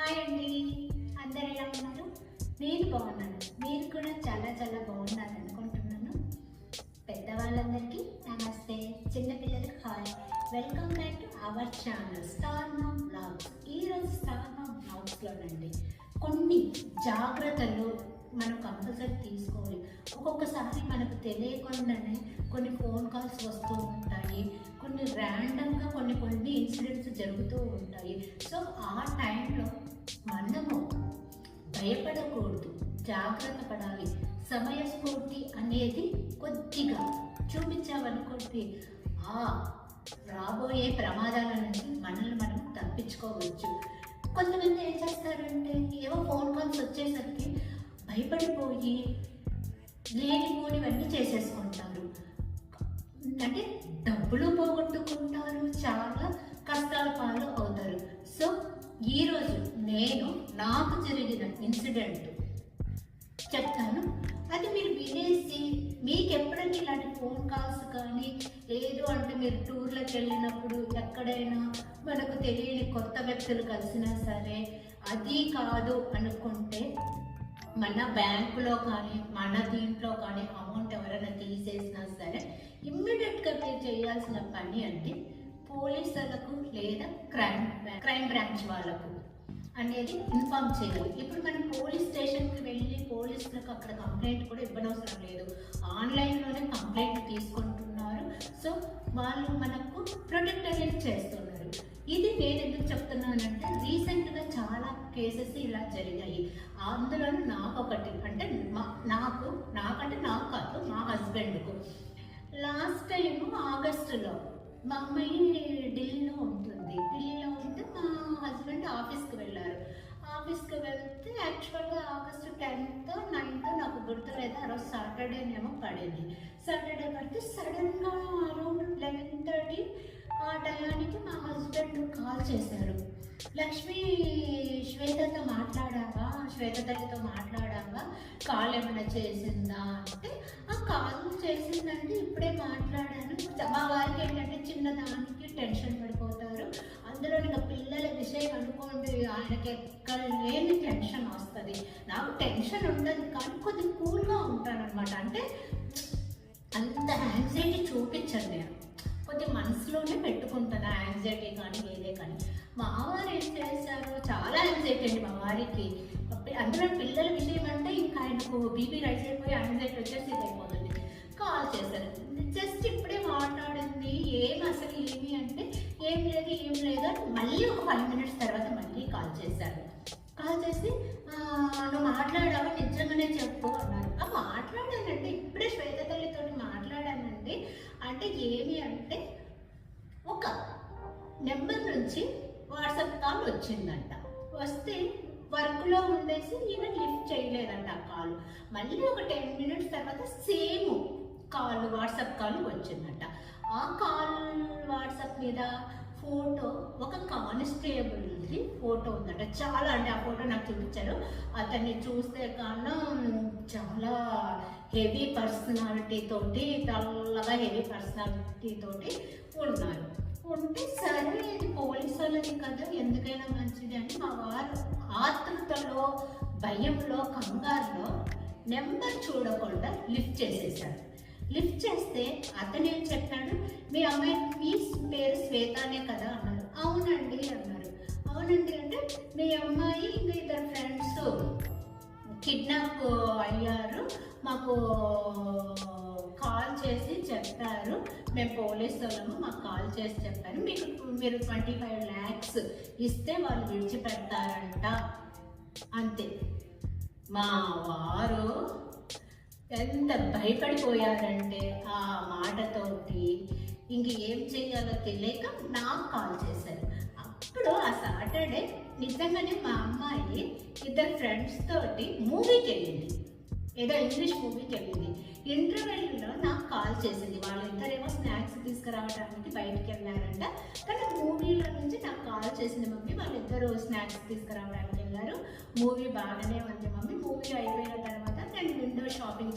Hi అండి. అందరు ఎలా ఉన్నారు? నేను బాగున్నాను. మీరు కూడా చాలా చాలా బాగున్నారు అనుకుంటున్నాను. పెద్దవాళ్ళందరికీ నమస్తే. చిన్నపిల్లలకి hi. Welcome back to our channel star mom vlogs ఈరోజు స్టార్ మామ్ బ్లాగ్స్లోనండి కొన్ని జాగ్రత్తలు మనం కంపల్సరీ తీసుకోవాలి. ఒక్కొక్కసారి మనకు తెలియకుండానే కొన్ని ఫోన్ కాల్స్ వస్తూ ఉంటాయి. కొన్ని ర్యాండమ్గా కొన్ని కొన్ని ఇన్సిడెంట్స్ జరుగుతూ ఉంటాయి. సో ఆ టైంలో మనము భయపడకూడదు. జాగ్రత్త పడాలి. సమయస్ఫూర్తి అనేది కొద్దిగా చూపించామనుకుంటే ఆ రాబోయే ప్రమాదాల నుంచి మనల్ని మనం తప్పించుకోవచ్చు. కొంతమంది ఏం చేస్తారంటే ఏవో ఫోన్ కాల్స్ వచ్చేసరికి భయపడిపోయి లేనిపోనివన్నీ చేసేసుకుంటారు. అంటే డబ్బులు నేను నాకు జరిగిన ఇన్సిడెంట్ చెప్తాను. అది మీరు వినేసి మీకు ఎప్పుడైనా ఇలాంటి ఫోన్ కాల్స్ కానీ లేదు అంటే మీరు టూర్లకు వెళ్ళినప్పుడు ఎక్కడైనా మనకు తెలియని కొత్త వ్యక్తులు కలిసినా సరే అది కాదు అనుకుంటే మన బ్యాంకులో కానీ మన దీంట్లో కానీ అమౌంట్ ఎవరైనా తీసేసినా సరే ఇమ్మీడియట్గా మీరు చేయాల్సిన పని అంటే పోలీసులకు లేదా క్రైమ్ క్రైమ్ బ్రాంచ్ వాళ్ళకు. అనేది ఇన్ఫార్మ్ చేయాలి. ఇప్పుడు మనం పోలీస్ స్టేషన్కి వెళ్ళి పోలీసులకు అక్కడ కంప్లైంట్ కూడా ఇవ్వనవసరం లేదు. ఆన్లైన్లోనే కంప్లైంట్ తీసుకుంటున్నారు. సో వాళ్ళు మనకు ప్రొటెక్ట్ అనేది చేస్తున్నారు. ఇది నేను ఎందుకు చెప్తున్నానంటే రీసెంట్గా చాలా కేసెస్ ఇలా జరిగాయి. అందులోనూ నాకు ఒకటి అంటే మా నాకు నాకంటే నాకు కాదు మా హస్బెండ్కు లాస్ట్ టైము ఆగస్టులో మా అమ్మాయి ఢిల్లీలో ఉంటుంది. ఢిల్లీలో ఉంటే మా హస్బెండ్ ఆఫీస్కి వెళ్ళారు. ఆఫీస్కి వెళ్తే యాక్చువల్గా ఆగస్ట్ టెన్త్ నైన్త్ నాకు గుర్తులేదు. ఆ రోజు సాటర్డేనేమో పడింది. సాటర్డే పడితే సడన్గా అరౌండ్ లెవెన్ థర్టీ ఆ టయానికి మా హస్బెండ్ కాల్ చేశారు. లక్ష్మి శ్వేతతో మాట్లాడావా? శ్వేత తల్లితో మాట్లాడావా? కాల్ ఏమైనా చేసిందా? అంటే ఆ కాల్ చేసిందంటే ఇప్పుడే మాట్లాడాను. మా వారికి ఏంటంటే చిన్నదానికి టెన్షన్ పడిపోతారు. అందులో ఇంకా పిల్లల విషయం అనుకోండి ఆయనకి ఎక్కడ లేని టెన్షన్ వస్తుంది. నాకు టెన్షన్ ఉండదు కానీ కొద్ది కూల్గా ఉంటాను అనమాట అంటే అంత యాంగ్జైటీ చూపించను నేను. కొద్ది మనసులోనే పెట్టుకుంటాను ఆ యాంగ్జైటీ కానీ ఏదే కానీ. మా వారు ఏం చేశారు? చాలా యాంగ్జైటీ అండి మా వారికి. అందులో పిల్లల విషయం అంటే ఇంకా ఆయనకు బీపీ రైస్ అయిపోయి యాంగ్జైటీ వచ్చేసి ఇది అయిపోతుంది కాల్ చేశారు. ఫైవ్ మినిట్స్ తర్వాత మళ్ళీ కాల్ చేశారు. కాల్ చేసి నువ్వు మాట్లాడావా? నిజంగానే చెప్పు అన్నారు. ఆ మాట్లాడానండి. ఇప్పుడే శ్వేత తల్లితో మాట్లాడానండి. అంటే ఏమి అంటే ఒక నెంబర్ నుంచి వాట్సాప్ కాల్ వచ్చిందంట. వస్తే వర్క్లో ఉండేసి ఈయన లిఫ్ట్ చేయలేదంట ఆ కాల్. మళ్ళీ ఒక టెన్ మినిట్స్ తర్వాత సేమ్ కాల్ వాట్సాప్ కాల్ వచ్చిందంట. ఆ కాల్ వాట్సాప్ మీద ఫోటో ఒక కానిస్టేబుల్ది ఫోటో ఉందంట. చాలా అంటే ఆ ఫోటో నాకు చూపించారు. అతన్ని చూస్తే కన్నా చాలా హెవీ పర్సనాలిటీ తోటి తెల్లగా హెవీ పర్సనాలిటీ తోటి ఉన్నారు. ఉంటే సరే ఇది పోలీసు వాళ్ళది కదా ఎందుకైనా మంచిది అని మా వారు ఆతృతలో భయంలో కంగారులో నెంబర్ చూడకుండా లిఫ్ట్ చేసేసారు. లిఫ్ట్ చేస్తే అతను ఏం చెప్పాడు? మీ అమ్మాయి మీ పేరు శ్వేతనే కదా అన్నారు. అవునండి అన్నారు. అవునండి అంటే మీ అమ్మాయి ఇంకా ఇద్దరు ఫ్రెండ్స్ కిడ్నాప్ అయ్యారు. మాకు కాల్ చేసి చెప్పారు. మేము పోలీసు వాళ్ళము మాకు కాల్ చేసి చెప్పారు. మీకు మీరు ట్వంటీ ఫైవ్ ల్యాక్స్ ఇస్తే వాళ్ళు విడిచిపెడతారంట. అంతే. మా వారు ఎంత భయపడిపోయారంటే ఆ మాటతోటి. ఇంక ఏం చేయాలో తెలియక నాకు కాల్ చేశారు. అప్పుడు ఆ సాటర్డే నిజంగానే మా అమ్మాయి ఇద్దరు ఫ్రెండ్స్ తోటి మూవీకి వెళ్ళింది. ఏదో ఇంగ్లీష్ మూవీకి వెళ్ళింది. ఇంటర్వెల్లో నాకు కాల్ చేసింది. వాళ్ళిద్దరేమో స్నాక్స్ తీసుకురావడానికి బయటికి వెళ్ళారంట. కానీ మూవీలో నుంచి నాకు కాల్ చేసింది మమ్మీ. వాళ్ళిద్దరు స్నాక్స్ తీసుకురావడానికి వెళ్ళారు. మూవీ బాగానే ఉంది మమ్మీ. మూవీ అయిపోయిన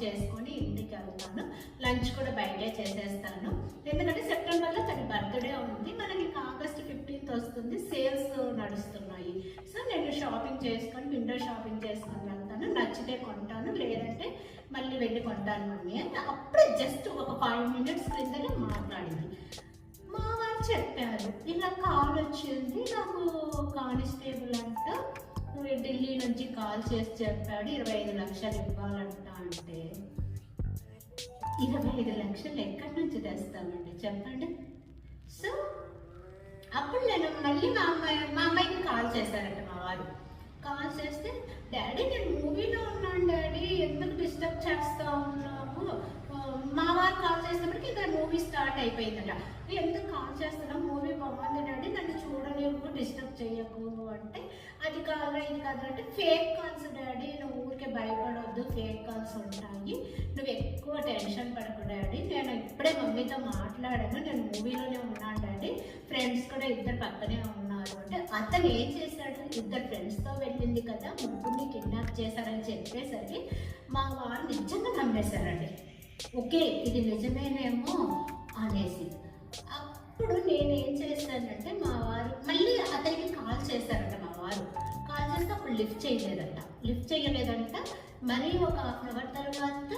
చేసుకొని ఇంటికి వెళ్తాను. లంచ్ కూడా బయటే చేసేస్తాను. ఎందుకంటే సెప్టెంబర్లో తన బర్త్డే ఉంది. మనకి ఆగస్ట్ ఫిఫ్టీన్త్ వస్తుంది. సేల్స్ నడుస్తున్నాయి. సో నేను షాపింగ్ షాపింగ్ చేసుకొని విండో షాపింగ్ చేసుకొని వెళ్తాను. నచ్చితే కొంటాను. లేదంటే మళ్ళీ వెళ్ళి కొంటాను మమ్మీ అని. అప్పుడే జస్ట్ ఒక ఫైవ్ మినిట్స్ క్రిందనే మాట్లాడింది. మా వారు చెప్పారు ఇలా కాల్ వచ్చింది. నాకు కానిస్టేబుల్ అంట. ఢిల్లీ నుంచి కాల్ చేసి చెప్పాడు ఇరవై ఐదు లక్షలు ఇవ్వాలంట అంటే ఇరవై ఐదు లక్షలు ఎక్కడి నుంచి తెస్తామండి? చెప్పండి. సో అప్పుడు నేను మళ్ళీ మా అమ్మాయి మా అమ్మాయికి కాల్ చేశారంట మా వారు. కాల్ చేస్తే డాడీ నేను మూవీలో ఉన్నాను డాడీ ఎందుకు డిస్టర్బ్ చేస్తా ఉన్నావు? మా వారు కాల్ చేసినప్పటికి ఇక్కడ మూవీ స్టార్ట్ అయిపోయిందట. ఎందుకు కాల్ చేస్తున్నా మూవీ బాగుంది డాడీ నన్ను చూడలేవు డిస్టర్బ్ చేయకు అంటే అది కాదు ఇది కాదురా అంటే ఫేక్ కాల్స్ డాడీ నువ్వు ఊరికే భయపడవద్దు ఫేక్ కాల్స్ ఉంటాయి. నువ్వు ఎక్కువ టెన్షన్ పడకు డాడీ. నేను ఇప్పుడే మమ్మీతో మాట్లాడాను నేను మూవీలోనే ఉన్నాను డాడీ. ఫ్రెండ్స్ కూడా ఇద్దరు పక్కనే ఉన్నారు. అంటే అతను ఏం చేశాడు? ఇద్దరు ఫ్రెండ్స్తో వెళ్ళింది కదా ముగ్గురిని కిడ్నాప్ చేశారని చెప్పేసరికి మా వారు నిజంగా నమ్మేశారండి. ఓకే ఇది నిజమేనేమో అనేసి. అప్పుడు నేను ఏం చేశానంటే మా వారు లిఫ్ట్ చేయలేదంట. లిఫ్ట్ చేయలేదంట. మరీ ఒక హాఫ్ అవర్ తర్వాత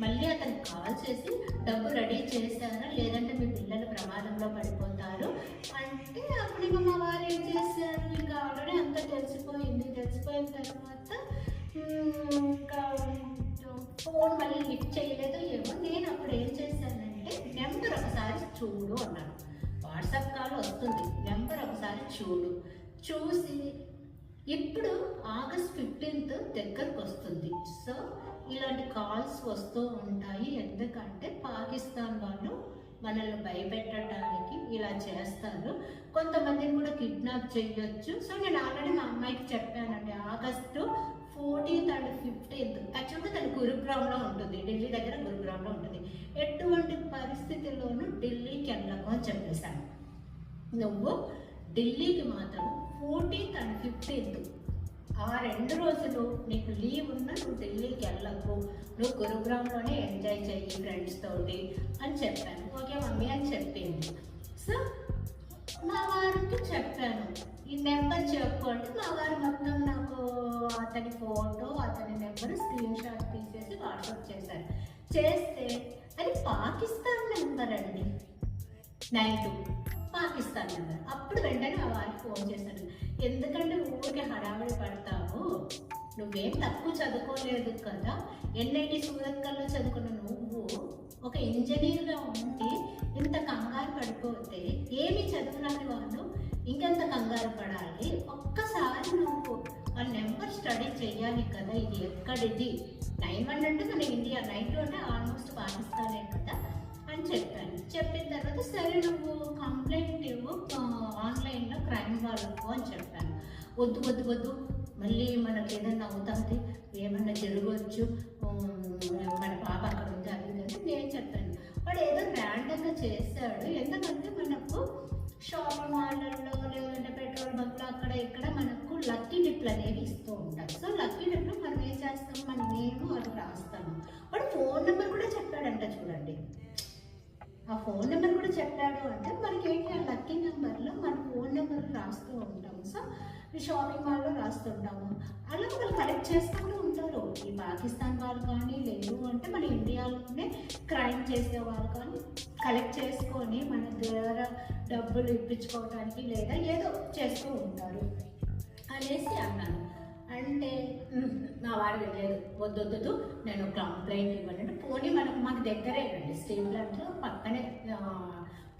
మళ్ళీ అతను కాల్ చేసి డబ్బు రెడీ చేశారా? లేదంటే మీ పిల్లలు ప్రమాదంలో పడిపోతారు? అంటే అప్పుడు ఇంకా మా వారు ఏం చేశారు? ఇంకా ఆల్రెడీ అంతా తెలిసిపోయింది. తెలిసిపోయిన తర్వాత ఇంకా ఫోన్ మళ్ళీ లిఫ్ట్ చేయలేదు. ఏమో నేను అప్పుడు ఏం చేశానంటే నెంబర్ ఒకసారి చూడు అన్నాను. వాట్సాప్ కాల్ వస్తుంది. నెంబర్ ఒకసారి చూడు. చూసి ఇప్పుడు ఆగస్ట్ ఫిఫ్టీన్త్ దగ్గరకు వస్తుంది. సో ఇలాంటి కాల్స్ వస్తూ ఉంటాయి. ఎందుకంటే పాకిస్తాన్ వాళ్ళు మనల్ని భయపెట్టడానికి ఇలా చేస్తారు. కొంతమందిని కూడా కిడ్నాప్ చేయొచ్చు. సో నేను ఆల్రెడీ మా అమ్మాయికి చెప్పానండి ఆగస్టు ఫోర్టీన్త్ అండ్ ఫిఫ్టీన్త్ యాక్చువల్గా తను గురుగ్రామ్లో ఉంటుంది. ఢిల్లీ దగ్గర గురుగ్రామ్లో ఉంటుంది. ఎటువంటి పరిస్థితుల్లోనూ ఢిల్లీకి వెళ్ళకు అని చెప్పేశాను. నువ్వు ఢిల్లీకి మాత్రం ఫోర్టీన్త్ అండ్ ఫిఫ్టీన్త్ ఆ రెండు రోజులు నీకు లీవ్ ఉన్నా నువ్వు ఢిల్లీకి వెళ్ళకు. నువ్వు గురుగ్రామ్లోనే ఎంజాయ్ చెయ్యి ఫ్రెండ్స్తో అని చెప్పాను. ఓకే మమ్మీ అని చెప్పింది. సో మా వారికి చెప్పాను. ఈ నెంబర్ చెప్పుకోండి మా వారు మొత్తం నాకు అతని ఫోటో అతని నెంబర్ స్క్రీన్ షాట్ తీసేసి వాట్సాప్ చేశారు. చేస్తే అది పాకిస్తాన్ నెంబర్ అండి. నైట్ పాకిస్తాన్ నెంబర్ అప్పుడు వెంటనే ఆ వారికి ఫోన్ చేశాను ఎందుకంటే ఊరికే హడావిడి పడతావు. నువ్వేం తక్కువ చదువుకోలేదు కదా. ఎన్ఐటి సూరత్కల్లో చదువుకున్న నువ్వు ఒక ఇంజనీర్గా ఉండి ఇంత కంగారు పడిపోతే ఏమి చదువురాని వాళ్ళు ఇంకెంత కంగారు పడాలి? ఒక్కసారి నువ్వు ఆ నెంబర్ స్టడీ చేయాలి కదా. ఇది ఎక్కడిది? నైన్ వన్ అంటే మన ఇండియా. నైన్ టూ అంటే ఆల్మోస్ట్ పాకిస్తానే కదా అని చెప్పాను చెప్పిన తర్వాత సరే నువ్వు కంప్లైంట్ ఇవ్వు ఆన్లైన్లో క్రైమ్ వాళ్ళకు అని చెప్పాను. వద్దు వద్దు వద్దు. మళ్ళీ మనకి ఏదైనా అవుతుంది ఏమన్నా జరగవచ్చు మన పాప అక్కడ ఉంది అది అని నేను చెప్పాను. వాడు ఏదో ర్యాండంగా చేశాడు. ఎందుకంటే మనకు షాపింగ్ మాల్లలో లేదంటే పెట్రోల్ బంక్లో అక్కడ ఇక్కడ మనకు లక్కీ డిప్లు అనేవి ఇస్తూ ఉంటారు. సో లక్కీ డిప్లు మనం ఏం చేస్తాం? మన నేమ్ అది రాస్తాము. వాడు ఫోన్ నెంబర్ కూడా చెప్పాడంట చూడండి. ఆ ఫోన్ నెంబర్ కూడా చెప్పాడు అంటే మనకి ఏంటి ఆ లక్కీ నెంబర్లో మన ఫోన్ నెంబర్ రాస్తూ ఉంటాము. సో షాపింగ్ మాల్లో రాస్తుంటాము అలా వాళ్ళు కలెక్ట్ చేసుకుంటూ ఉంటారు. ఈ పాకిస్తాన్ వాళ్ళు కానీ లేదు అంటే మన ఇండియాలోనే క్రైమ్ చేసే వాళ్ళు కానీ కలెక్ట్ చేసుకొని మన ద్వారా డబ్బులు ఇప్పించుకోవడానికి లేదా ఏదో చేస్తూ ఉంటారు అనేసి అన్నాను అంటే మా నా వాడు లేదు వద్దు నేను కంప్లైంట్ ఇవ్వాలంటే పోనీ మనకు మాకు దగ్గరే అండి స్టీల్ ప్లాంట్లో పక్కనే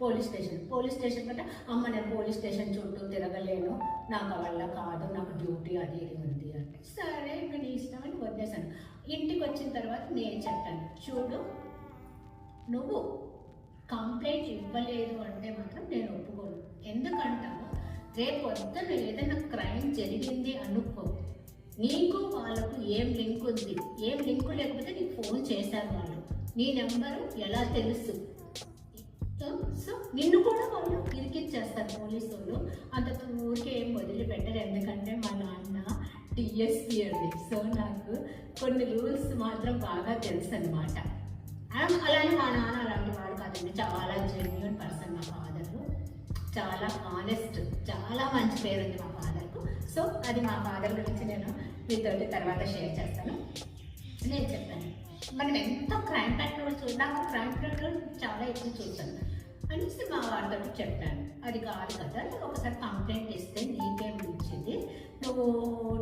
పోలీస్ స్టేషన్. పోలీస్ స్టేషన్ కంటే అమ్మ నేను పోలీస్ స్టేషన్ చుట్టూ తిరగలేను. నాకు వల్ల కాదు నాకు డ్యూటీ అది ఇది ఉంది అంటే సరే ఇంకా నీ ఇష్టం అని వదిలేశాను. ఇంటికి వచ్చిన తర్వాత నేను చెప్పాను. చూడు నువ్వు కంప్లైంట్ ఇవ్వలేదు అంటే మాత్రం నేను ఒప్పుకోను. ఎందుకంటావు? రేపు పొద్దున ఏదైనా క్రైమ్ జరిగింది అనుకో. నీకు వాళ్ళకు ఏం లింక్ ఉంది? ఏం లింక్ లేకపోతే నీకు ఫోన్ చేశారు వాళ్ళు. నీ నెంబరు ఎలా తెలుసు? సో నిన్ను కూడా వాళ్ళు ఇరికిచ్చేస్తారు పోలీసు వాళ్ళు. అంత ఊరికే ఏం వదిలిపెట్టరు. ఎందుకంటే మా నాన్న టిఎస్పి అండి. సో నాకు కొన్ని రూల్స్ మాత్రం బాగా తెలుసు అనమాట అలానే మా నాన్న అలాంటి వాడు కాదండి. చాలా జెన్యున్ పర్సన్ మా ఫాదర్ చాలా ఆనెస్ట్ చాలా మంచి పేరు ఉంది మా ఫాదర్కు సో అది మా ఫాదర్ గురించి నేను మీతో తర్వాత షేర్ చేస్తాను. నేను చెప్పాను. మనం ఎంత క్రైమ్ పెట్రోల్ చూద్దాం క్రైమ్ పెట్రోల్ చాలా ఎక్కువ చూసాను అనేసి మా వారితో చెప్పాను. అది కాదు కదా నువ్వు ఒకసారి కంప్లైంట్ ఇస్తే నీకేం వచ్చింది నువ్వు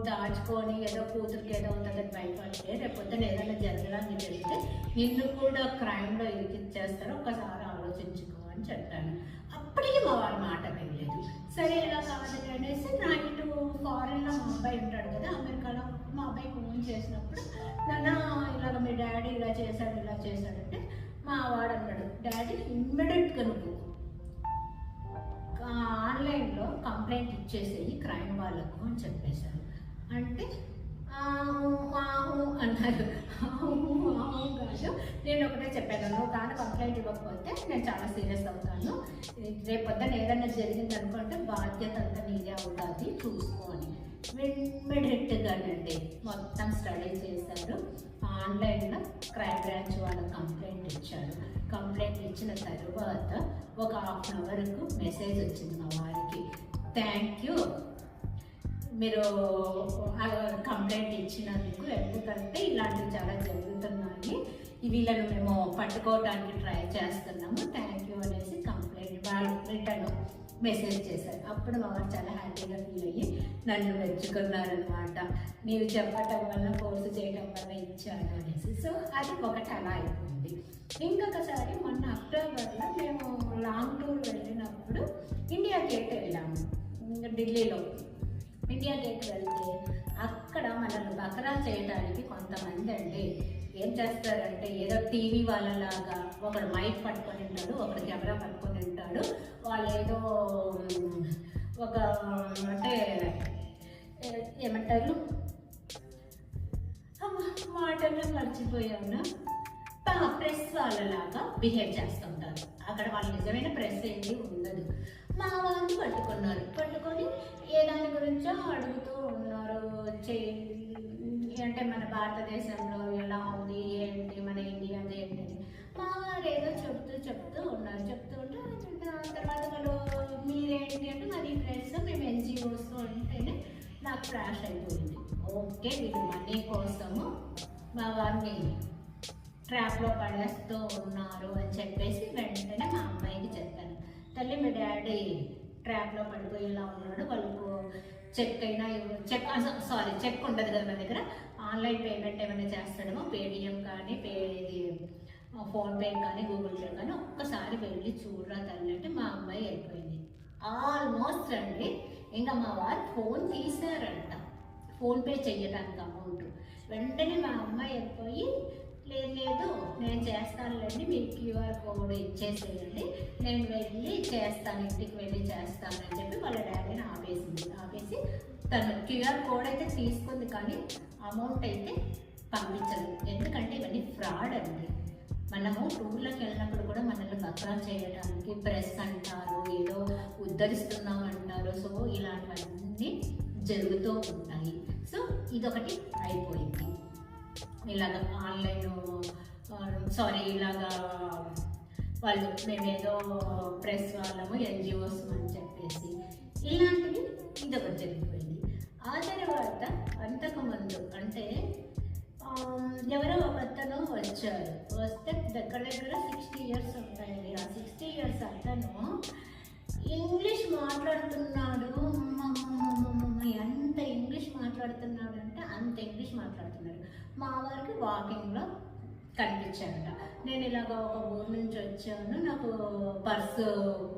దాచుకొని ఏదో కూతురికి ఏదో ఉంటుందని భయపడితే రేపొద్దున ఏదైనా జరగడానికి తెలిస్తే నిన్ను కూడా క్రైమ్లో ఇరికిచ్చేస్తారు ఒకసారి ఆలోచించుకో అని చెప్పాను. అప్పటికి మా వారి మాట వినలేదు సరే ఇలా కాదు అనేసి నా ఇటు ఫారెన్లో మా అబ్బాయి ఉంటాడు కదా అమెరికాలో మా అబ్బాయి ఫోన్ చేసినప్పుడు నాన్న ఇలాగ మీ డాడీ ఇలా చేశాడు ఇలా చేశాడంటే మా వాడు అన్నాడు డాడీ ఇమ్మీడియట్గా నువ్వు ఆన్లైన్లో కంప్లైంట్ ఇచ్చేసేయి క్రైమ్ వాళ్ళకు అని చెప్పేశారు. అంటే అన్నారు కాదు నేను ఒకటే చెప్పాను నువ్వు కానీ కంప్లైంట్ ఇవ్వకపోతే నేను చాలా సీరియస్ అవుతాను రేపు పొద్దున ఏదైనా జరిగింది అనుకుంటే బాధ్యత అంతా నీదే అవుతుంది చూసుకొని వెంబడెట్టుగానండి మొత్తం స్టడీ చేశారు ఆన్లైన్లో క్రైమ్ బ్రాంచ్ వాళ్ళు కంప్లైంట్ ఇచ్చారు కంప్లైంట్ ఇచ్చిన తర్వాత ఒక హాఫ్ అన్ అవర్కు మెసేజ్ వచ్చింది మా వారికి థ్యాంక్ యూ మీరు కంప్లైంట్ ఇచ్చినందుకు ఎందుకంటే ఇలాంటివి చాలా జరుగుతున్నాయి. వీళ్ళను మేము పట్టుకోవడానికి ట్రై చేస్తున్నాము. థ్యాంక్ యూ అనేసి కంప్లైంట్ వాళ్ళు రిటర్న్ మెసేజ్ చేశారు. అప్పుడు మా వారు చాలా హ్యాపీగా ఫీల్ అయ్యి నన్ను మెచ్చుకున్నారనమాట నీవు చెప్పటం వల్ల కోర్సు చేయడం వల్ల ఇచ్చాను అనేసి. సో అది ఒకటి అలా అయిపోయింది. ఇంకొకసారి మొన్న అక్టోబర్లో మేము లాంగ్ టూర్ వెళ్ళినప్పుడు ఇండియా గేట్ వెళ్ళాము. ఢిల్లీలో. ఇండియా గేట్ వెళ్తే అక్కడ మనల్ని బకరా చేయడానికి కొంతమంది అండి. ఏం చేస్తారంటే ఏదో టీవీ వాళ్ళలాగా ఒకడు మైక్ పట్టుకొని ఉంటాడు ఒకడు కెమెరా పట్టుకొని ఉంటాడు వాళ్ళు ఏదో ఒక అంటే ఏమంటారు? అమ్మ, మాటల్లో మర్చిపోయాను. ప్రెస్ వాళ్ళలాగా బిహేవ్ చేస్తుంటారు. అక్కడ వాళ్ళు నిజమైన ప్రెస్ ఏంటి ఉండదు. మా వాళ్ళు పట్టుకున్నారు. పట్టుకొని ఏ దాని గురించో అడుగుతూ ఉన్నారు. అంటే మన భారతదేశంలో ఎలా ఉంది ఏంటి మన ఇండియాది ఏంటి అని. మా వారు ఏదో చెప్తూ చెప్తూ ఉన్నారు. చెప్తూ ఉంటే తర్వాత వాళ్ళు మీరేంటి అంటే మరి ఫ్రెండ్స్ మేము ఎన్జిఓస్ ఉంటేనే నాకు క్రాష్ అయిపోయింది. ఓకే వీళ్ళు మనీ కోసము మా వారిని ట్రాప్లో పడేస్తూ ఉన్నారు అని చెప్పేసి వెంటనే మా అమ్మాయికి చెప్పాను. తల్లి మీ డాడీ ట్రాప్లో పడిపోయేలా ఉన్నాడు. వాళ్ళకు చెక్ అయినా చెక్ సారీ చెక్ ఉండదు కదా మన దగ్గర. ఆన్లైన్ పేమెంట్ ఏమైనా చేస్తాడేమో? పేటిఎం కానీ పే ఇది ఫోన్పే కానీ గూగుల్ పే కానీ ఒక్కసారి వెళ్ళి చూడరా తల్లి అంటే మా అమ్మాయి వెళ్ళిపోయింది ఆల్మోస్ట్ అండి ఇంకా మా వారు ఫోన్ తీశారంట. ఫోన్పే చెయ్యడానికి అమౌంట్. వెంటనే మా అమ్మాయి వెళ్ళిపోయి లేదు లేదు. నేను చేస్తానులేండి మీకు క్యూఆర్ కోడ్ ఇచ్చేసేయండి. నేను వెళ్ళి చేస్తాను ఇంటికి వెళ్ళి చేస్తాను అని చెప్పి వాళ్ళ డాడీని ఆపేసింది. ఆపేసి తను క్యూఆర్ కోడ్ అయితే తీసుకుంది కానీ అమౌంట్ అయితే పంపించదు ఎందుకంటే ఇవన్నీ ఫ్రాడ్ అండి. మనము టూర్లకు వెళ్ళినప్పుడు కూడా మనల్ని బక్రా చేయడానికి ప్రెస్ అంటారు ఏదో ఉద్ధరిస్తున్నాం అంటారు. సో ఇలాంటివన్నీ జరుగుతూ ఉంటాయి. సో ఇదొకటి అయిపోయింది. ఇలాగ ఆన్లైన్ సారీ ఇలాగా వాళ్ళు మేమేదో ప్రెస్ వాళ్ళము ఎన్జిఓస్ అని చెప్పేసి ఇలాంటివి ఇదొకటి జరిగిపోయింది. ఆ తర్వాత అంతకుముందు అంటే ఎవరో ఒక అతను వచ్చారు. వస్తే దగ్గర దగ్గర సిక్స్టీ ఇయర్స్ ఉంటాయండి. ఆ సిక్స్టీ ఇయర్స్ అతను మాట్లాడుతున్నారు. మా వారికి వాకింగ్లో కనిపించాడట నేను ఇలాగ ఒక ఊరు నుంచి వచ్చాను. నాకు పర్సు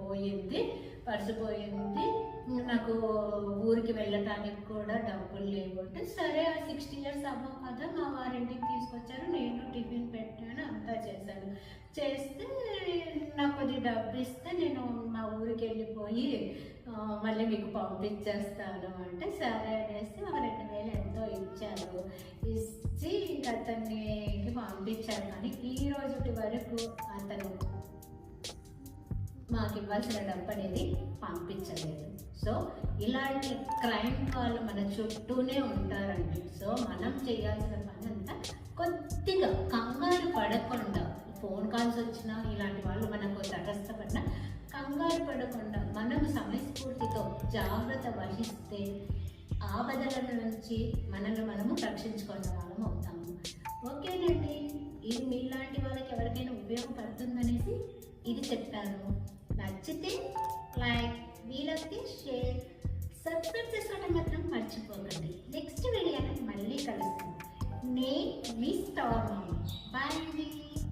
పోయింది. పర్సు పోయింది. నాకు ఊరికి వెళ్ళటానికి కూడా డబ్బులు లేవు అంటే సరే ఆ సిక్స్టీ ఇయర్స్ అవ్వ కదా మా వారింటికి తీసుకొచ్చారు. నేను టిఫిన్ పెట్టాను అంతా చేశాను. చేస్తే నాకు కొద్ది డబ్బు ఇస్తే నేను మా ఊరికి వెళ్ళిపోయి మళ్ళీ మీకు పంపించేస్తాను అంటే సరే అనేసి ఒక రెండు వేలు ఎంతో ఇచ్చారు. ఇచ్చి ఇంకా అతన్ని పంపించారు కానీ ఈ రోజుటి వరకు అతను మాకు ఇవ్వాల్సిన డబ్బు అనేది పంపించలేదు. సో ఇలాంటి క్రైమ్ వాళ్ళు మన చుట్టూనే ఉంటారండి. సో మనం చేయాల్సిన పని అంతా కొద్దిగా కంగారు పడకుండా ఫోన్ కాల్స్ వచ్చినా ఇలాంటి వాళ్ళు మనకు తటస్థపడినా కంగారు పడకుండా మనం సమయస్ఫూర్తితో జాగ్రత్త వహిస్తే ఆపదల నుంచి మనల్ని మనము రక్షించుకునే వాళ్ళం అవుతాము. ఓకేనండి. ఇది మీలాంటి వాళ్ళకి ఎవరికైనా ఉపయోగపడుతుందనేసి ఇది చెప్పాను. నచ్చితే లైక్ వీలైతే షేర్ సబ్స్క్రైబ్ చేసుకోవడం మాత్రం మర్చిపోకండి. నెక్స్ట్ వీడియోలో మళ్ళీ కలుస్తాను నేను మీ స్టార్ బాయ్ అండి.